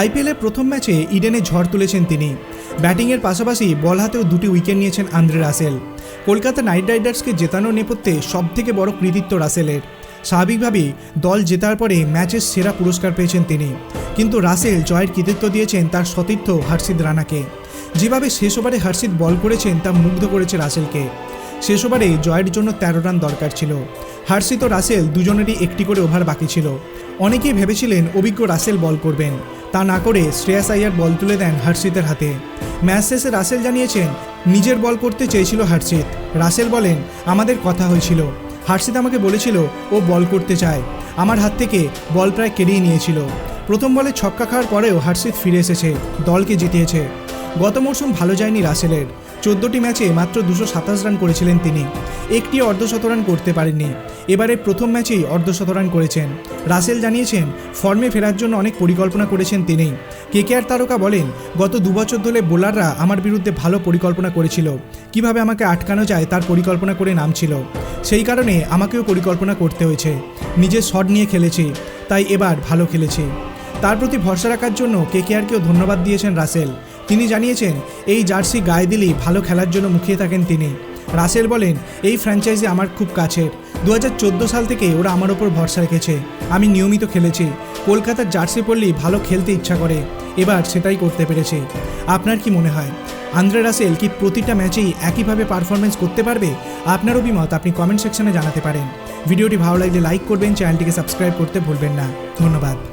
আইপিএলের প্রথম ম্যাচে ইডেনে ঝড় তুলেছেন তিনি। ব্যাটিংয়ের পাশাপাশি বল হাতেও দুটি উইকেট নিয়েছেন আন্দ্রে রাসেল। কলকাতা নাইট রাইডার্সকে জেতানোর নেপথ্যে সবথেকে বড় কৃতিত্ব রাসেলের। স্বাভাবিকভাবেই দল জেতার পরে ম্যাচের সেরা পুরস্কার পেয়েছেন তিনি। কিন্তু রাসেল জয়ের কৃতিত্ব দিয়েছেন তার সতীর্থ হর্ষিত রানাকে। যেভাবে শেষ ওভারে হর্ষিত বল করেছেন তা মুগ্ধ করেছে রাসেলকে। শেষ ওভারে জয়ের জন্য তেরো রান দরকার ছিল। হার্ষিত রাসেল দুজনেরই একটি করে ওভার বাকি ছিল। অনেকেই ভেবেছিলেন অভিজ্ঞ রাসেল বল করবেন। তা না করে শ্রেয়াস আইয়ার বল তুলে দেন হার্ষিতের হাতে। ম্যাচ শেষে রাসেল জানিয়েছেন, নিজের বল করতে চেয়েছিল হার্ষিত। রাসেল বলেন, আমাদের কথা হয়েছিল। হার্ষিত আমাকে বলেছিল, ও বল করতে চায়। আমার হাত থেকে বল প্রায় কেড়িয়ে নিয়েছিল। প্রথম বলে ছক্কা খাওয়ার পরেও হার্ষিত ফিরে এসেছে, দলকে জিতিয়েছে। গত মরশুম ভালো যায়নি রাসেলের। চোদ্দোটি ম্যাচে মাত্র দুশো সাতাশ রান করেছিলেন তিনি। একটি অর্ধশতরান করতে পারেননি। এবারে প্রথম ম্যাচেই অর্ধশতরান করেছেন। রাসেল জানিয়েছেন, ফর্মে ফেরার জন্য অনেক পরিকল্পনা করেছেন তিনি। কেকেআর তারকা বলেন, গত দুবছর ধরে বোলাররা আমার বিরুদ্ধে ভালো পরিকল্পনা করেছিল। কীভাবে আমাকে আটকানো যায় তার পরিকল্পনা করে নামছিল। সেই কারণে আমাকেও পরিকল্পনা করতে হয়েছে। নিজের শট নিয়ে খেলেছি, তাই এবার ভালো খেলেছি। তার প্রতি ভরসা রাখার জন্য কেকেআরকেও ধন্যবাদ দিয়েছেন রাসেল। তিনি জানিয়েছেন, এই জার্সি গায়ে দিলেই ভালো খেলার জন্য মুখিয়ে থাকেন তিনি। রাসেল বলেন, এই ফ্র্যাঞ্চাইজি আমার খুব কাছের। দু হাজার চোদ্দ সাল থেকে ওরা আমার ওপর ভরসা রেখেছে। আমি নিয়মিত খেলেছি। কলকাতার জার্সি পরলেই ভালো খেলতে ইচ্ছা করে। এবার সেটাই করতে পেরেছি। আপনার কি মনে হয়? আন্দ্রে রাসেল কি প্রতিটা ম্যাচেই একইভাবে পারফরমেন্স করতে পারবে? আপনার অভিমত আপনি কমেন্ট সেকশনে জানাতে পারেন। ভিডিওটি ভালো লাগলে লাইক করবেন, চ্যানেলটিকে সাবস্ক্রাইব করতে ভুলবেন না। ধন্যবাদ।